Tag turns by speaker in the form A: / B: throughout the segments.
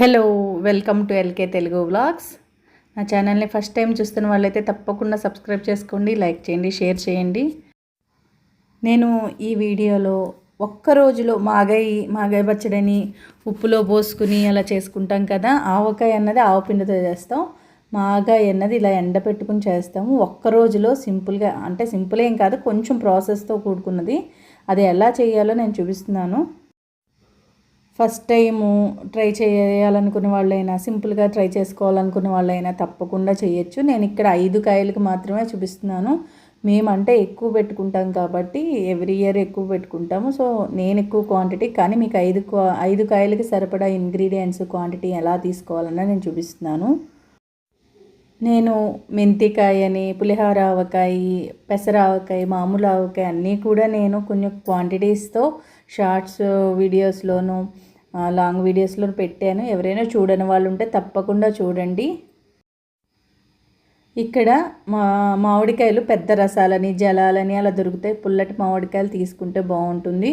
A: Hello welcome to LK Telugu vlogs నా ఛానల్ని first time చూస్తున్న వాళ్ళైతే తప్పకుండా సబ్స్క్రైబ్ చేసుకోండి లైక్ చేయండి షేర్ చేయండి. నేను ఈ వీడియోలో ఒక్క రోజులో మాగాయి మాగాయి పచ్చడిని ఉప్పులో పోసుకుని అలా చేసుకుంటాం కదా ఆవకాయ అన్నది ఆవు పిండితో చేస్తాం మాగాయి అన్నది ఇలా ఎండ పెట్టుకుని చేస్తాము. ఒక్క రోజులో సింపుల్గా అంటే సింపుల్ ఏం కాదు కొంచెం ప్రాసెస్తో కూడుకున్నది. అది ఎలా చేయాలో నేను చూపిస్తున్నాను. ఫస్ట్ టైము ట్రై చేయాలనుకునే వాళ్ళైనా సింపుల్గా ట్రై చేసుకోవాలనుకునే వాళ్ళైనా తప్పకుండా చేయొచ్చు. నేను ఇక్కడ ఐదు కాయలకు మాత్రమే చూపిస్తున్నాను. మేమంటే ఎక్కువ పెట్టుకుంటాం కాబట్టి ఎవ్రీ ఇయర్ ఎక్కువ పెట్టుకుంటాము. సో నేను ఎక్కువ క్వాంటిటీ కానీ మీకు ఐదు ఐదు కాయలకి సరిపడా ఇంగ్రీడియంట్స్ క్వాంటిటీ ఎలా తీసుకోవాలన్నా నేను చూపిస్తున్నాను. నేను మెంతికాయని పులిహోర ఆవకాయ పెసర ఆవకాయ మామూలు ఆవకాయ అన్నీ కూడా నేను కొన్ని క్వాంటిటీస్తో షార్ట్స్ వీడియోస్లోనూ లాంగ్ వీడియోస్లో పెట్టాను. ఎవరైనా చూడని వాళ్ళు ఉంటే తప్పకుండా చూడండి. ఇక్కడ మా మామిడికాయలు పెద్ద రసాలని జలాలని అలా దొరుకుతాయి. పుల్లటి మామిడికాయలు తీసుకుంటే బాగుంటుంది.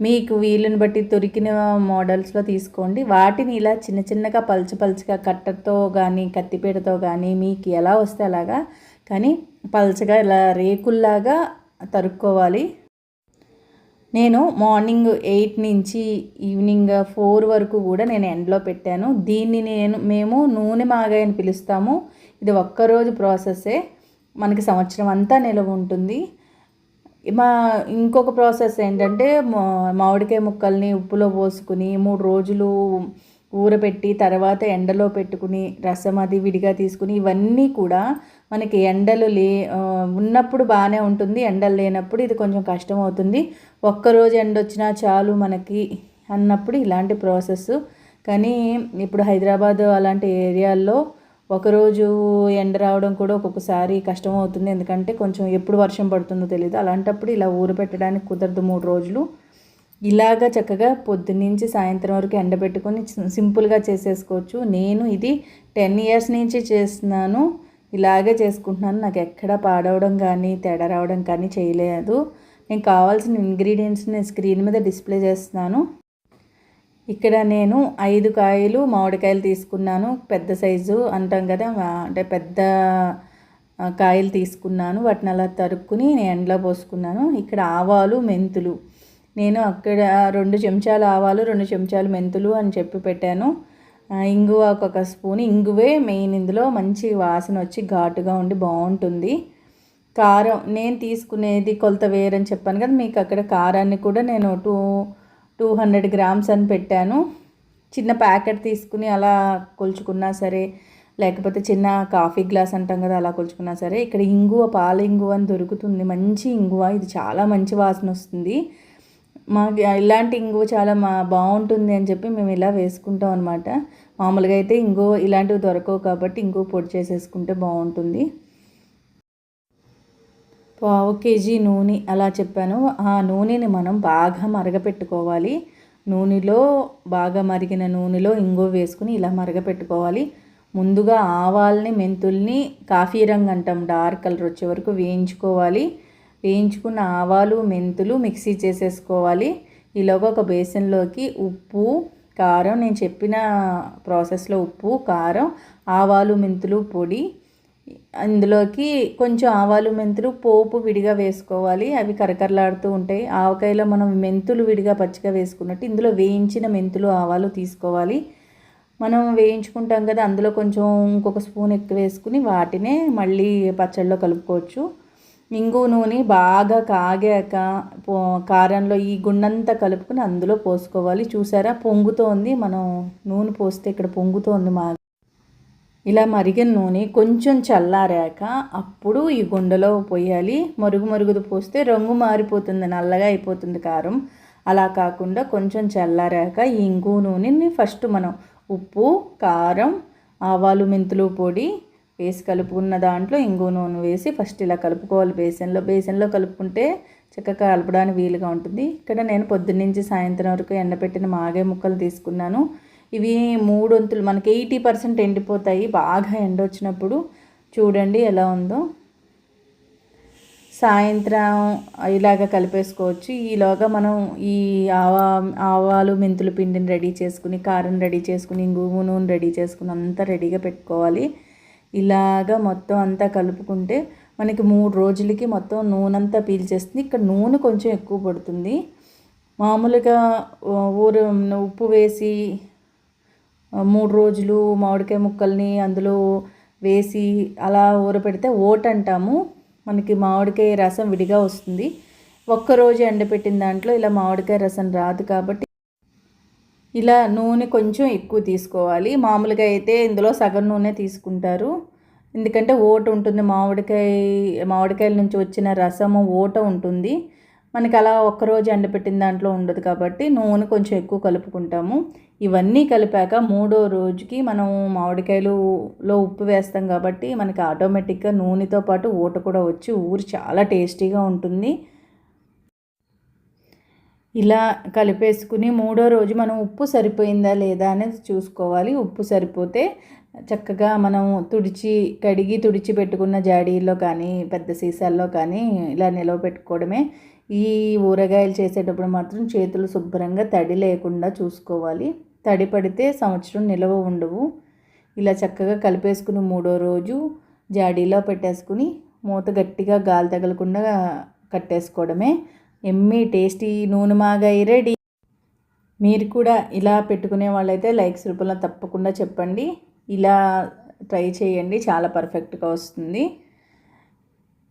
A: మీకు వీలుని బట్టి దొరికిన మోడల్స్లో తీసుకోండి. వాటిని ఇలా చిన్న చిన్నగా పలుచు పలుచగా కట్టతో కానీ కత్తిపీటతో కానీ మీకు ఎలా వస్తే అలాగా. కానీ పలుచగా ఇలా రేకుల్లాగా తరుక్కోవాలి. నేను మార్నింగ్ ఎయిట్ నుంచి ఈవినింగ్ ఫోర్ వరకు కూడా నేను ఎండలో పెట్టాను. దీన్ని నేను మేము నూనె మాగాయ అని పిలుస్తాము. ఇది ఒక్కరోజు ప్రాసెస్సే. మనకి సంవత్సరం అంతా నిలవ ఉంటుంది. మా ఇంకొక ప్రాసెస్ ఏంటంటే మామిడికాయ ముక్కల్ని ఉప్పులో పోసుకుని మూడు రోజులు ఊరబెట్టి తర్వాత ఎండలో పెట్టుకుని రసం అది విడిగా తీసుకుని ఇవన్నీ కూడా మనకి ఎండలు లే ఉన్నప్పుడు బాగానే ఉంటుంది ఎండలు లేనప్పుడు ఇది కొంచెం కష్టం అవుతుంది. ఒక్కరోజు ఎండ వచ్చినా చాలు మనకి అన్నప్పుడు ఇలాంటి ప్రాసెస్. కానీ ఇప్పుడు హైదరాబాద్ అలాంటి ఏరియాల్లో ఒకరోజు ఎండ రావడం కూడా ఒక్కొక్కసారి కష్టం అవుతుంది. ఎందుకంటే కొంచెం ఎప్పుడు వర్షం పడుతుందో తెలియదు అలాంటప్పుడు ఇలా ఊరబెట్టడానికి కుదరదు మూడు రోజులు. ఇలాగ చక్కగా పొద్దున్నుంచి సాయంత్రం వరకు ఎండబెట్టుకొని సింపుల్గా చేసేసుకోవచ్చు. నేను ఇది టెన్ ఇయర్స్ నుంచి చేస్తున్నాను. ఇలాగే చేసుకుంటున్నాను. నాకు ఎక్కడ పాడవడం కానీ తేడా రావడం కానీ చేయలేదు. నేను కావాల్సిన ఇంగ్రీడియంట్స్ నేను స్క్రీన్ మీద డిస్ప్లే చేస్తున్నాను. ఇక్కడ నేను ఐదు కాయలు మామిడికాయలు తీసుకున్నాను. పెద్ద సైజు అంటాం కదా అంటే పెద్ద కాయలు తీసుకున్నాను. వాటిని అలా తరుక్కుని నేను ఎండలో పోసుకున్నాను. ఇక్కడ ఆవాలు మెంతులు నేను అక్కడ రెండు చెంచాలు ఆవాలు రెండు చెంచాలు మెంతులు అని చెప్పి పెట్టాను. ఇంగువ ఒక స్పూన్. ఇంగువే మెయిన్ ఇందులో మంచి వాసన వచ్చి ఘాటుగా ఉండి బాగుంటుంది. కారం నేను తీసుకునేది కొలత వేరని చెప్పాను కదా మీకు అక్కడ కారాన్ని కూడా నేను టూ టూ హండ్రెడ్ గ్రామ్స్ అని పెట్టాను. చిన్న ప్యాకెట్ తీసుకుని అలా కొలుచుకున్నా సరే లేకపోతే చిన్న కాఫీ గ్లాస్ అంటాం కదా అలా కొలుచుకున్నా సరే ఇక్కడ ఇంగువ పాల ఇంగువ అని దొరుకుతుంది. మంచి ఇంగువ. ఇది చాలా మంచి వాసన వస్తుంది. మాకు ఇలాంటి ఇంగువ చాలా మా బాగుంటుంది అని చెప్పి మేము ఇలా వేసుకుంటాం అనమాట మామూలుగా అయితే ఇంగువ ఇలాంటివి దొరకవు కాబట్టి ఇంగువ పొడి చేసేసుకుంటే బాగుంటుంది. పావు కేజీ నూనె అలా చెప్పాను. ఆ నూనెని మనం బాగా మరగపెట్టుకోవాలి. నూనెలో బాగా మరిగిన నూనెలో ఇంగువ వేసుకుని ఇలా మరగపెట్టుకోవాలి. ముందుగా ఆవాల్ని మెంతుల్ని కాఫీ రంగు అంటాం డార్క్ కలర్ వచ్చే వరకు వేయించుకోవాలి. వేయించుకున్న ఆవాలు మెంతులు మిక్సీ చేసేసుకోవాలి. ఈలోగా ఒక బేసన్లోకి ఉప్పు కారం నేను చెప్పిన ప్రాసెస్లో ఉప్పు కారం ఆవాలు మెంతులు పొడి అందులోకి కొంచెం ఆవాలు మెంతులు పోపు విడిగా వేసుకోవాలి. అవి కరకరలాడుతూ ఉంటాయి. ఆవకాయలో మనం మెంతులు విడిగా పచ్చిగా వేసుకున్నట్టు ఇందులో వేయించిన మెంతులు ఆవాలు తీసుకోవాలి. మనం వేయించుకుంటాం కదా అందులో కొంచెం ఇంకొక స్పూన్ ఎక్కువ వేసుకుని వాటినే మళ్ళీ పచ్చళ్ళలో కలుపుకోవచ్చు. ఇంగు నూనె బాగా కాగాక కారంలో ఈ గుండంతా కలుపుకొని అందులో పోసుకోవాలి. చూసారా? పొంగుతోంది. మనం నూనె పోస్తే ఇక్కడ పొంగుతోంది మా ఇలా మరిగిన నూనె కొంచెం చల్లారాక అప్పుడు ఈ గుండెలో పోయాలి. మరుగు మరుగుదు పోస్తే రంగు మారిపోతుంది నల్లగా అయిపోతుంది కారం. అలా కాకుండా కొంచెం చల్లారాక ఈ ఇంగు నూనెని ఫస్ట్ మనం ఉప్పు కారం ఆవాలు మెంతులు పొడి వేసి కలుపుకున్న దాంట్లో ఇంగు నూనె వేసి ఫస్ట్ ఇలా కలుపుకోవాలి. బేసన్లో బేసన్లో కలుపుకుంటే చక్కగా కలపడానికి వీలుగా ఉంటుంది. ఇక్కడ నేను పొద్దున్నుంచి సాయంత్రం వరకు ఎండపెట్టిన మాగే ముక్కలు తీసుకున్నాను. ఇవి మూడు వంతులు మనకి ఎయిటీ పర్సెంట్ ఎండిపోతాయి. బాగా ఎండ వచ్చినప్పుడు చూడండి ఎలా ఉందో. సాయంత్రం ఇలాగ కలిపేసుకోవచ్చు. ఈలోగా మనం ఈ ఆవా ఆవాలు మెంతుల పిండిని రెడీ చేసుకుని కారం రెడీ చేసుకుని ఇంగువ నూనె రెడీ చేసుకుని అంతా రెడీగా పెట్టుకోవాలి. ఇలాగ మొత్తం అంతా కలుపుకుంటే మనకి మూడు రోజులకి మొత్తం నూనె అంతా పీల్చేస్తుంది. ఇక్కడ నూనె కొంచెం ఎక్కువ పడుతుంది. మామూలుగా ఊరు ఉప్పు వేసి మూడు రోజులు మామిడికాయ ముక్కల్ని అందులో వేసి అలా ఊరపెడితే ఓట్ అంటాము. మనకి మామిడికాయ రసం విడిగా వస్తుంది. ఒక్కరోజు ఎండపెట్టిన దాంట్లో ఇలా మామిడికాయ రసం రాదు కాబట్టి ఇలా నూనె కొంచెం ఎక్కువ తీసుకోవాలి. మామూలుగా అయితే ఇందులో సగం నూనె తీసుకుంటారు. ఎందుకంటే ఓట ఉంటుంది. మామిడికాయ మామిడికాయల నుంచి వచ్చిన రసము ఓట ఉంటుంది. మనకి అలా ఒక్కరోజు ఎండపెట్టిన దాంట్లో ఉండదు కాబట్టి నూనె కొంచెం ఎక్కువ కలుపుకుంటాము. ఇవన్నీ కలిపాక మూడో రోజుకి మనం మామిడికాయలులో ఉప్పు వేస్తాం కాబట్టి మనకి ఆటోమేటిక్గా నూనెతో పాటు ఊట కూడా వచ్చి ఊరి చాలా టేస్టీగా ఉంటుంది. ఇలా కలిపేసుకుని మూడో రోజు మనం ఉప్పు సరిపోయిందా లేదా అనేది చూసుకోవాలి. ఉప్పు సరిపోతే చక్కగా మనం తుడిచి కడిగి తుడిచి పెట్టుకున్న జాడీల్లో కానీ పెద్ద సీసాల్లో కానీ ఇలా నిలవ పెట్టుకోవడమే. ఈ ఊరగాయలు చేసేటప్పుడు మాత్రం చేతులు శుభ్రంగా తడి లేకుండా చూసుకోవాలి. తడి పడితే సంవత్సరం నిలవ ఉండవు. ఇలా చక్కగా కలిపేసుకుని మూడో రోజు జాడీలో పెట్టేసుకుని మూత గట్టిగా గాలి తగలకుండా కట్టేసుకోవడమే. ఎమ్మి టేస్టీ నూనె మాగాయి రెడీ మీరు కూడా ఇలా పెట్టుకునే వాళ్ళైతే లైక్స్ రూపంలో తప్పకుండా చెప్పండి. ఇలా ట్రై చేయండి. చాలా పర్ఫెక్ట్గా వస్తుంది.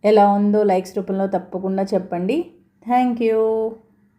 A: ఎలా ఉందో లైక్స్ రూపంలో తప్పకుండా చెప్పండి. Thank you.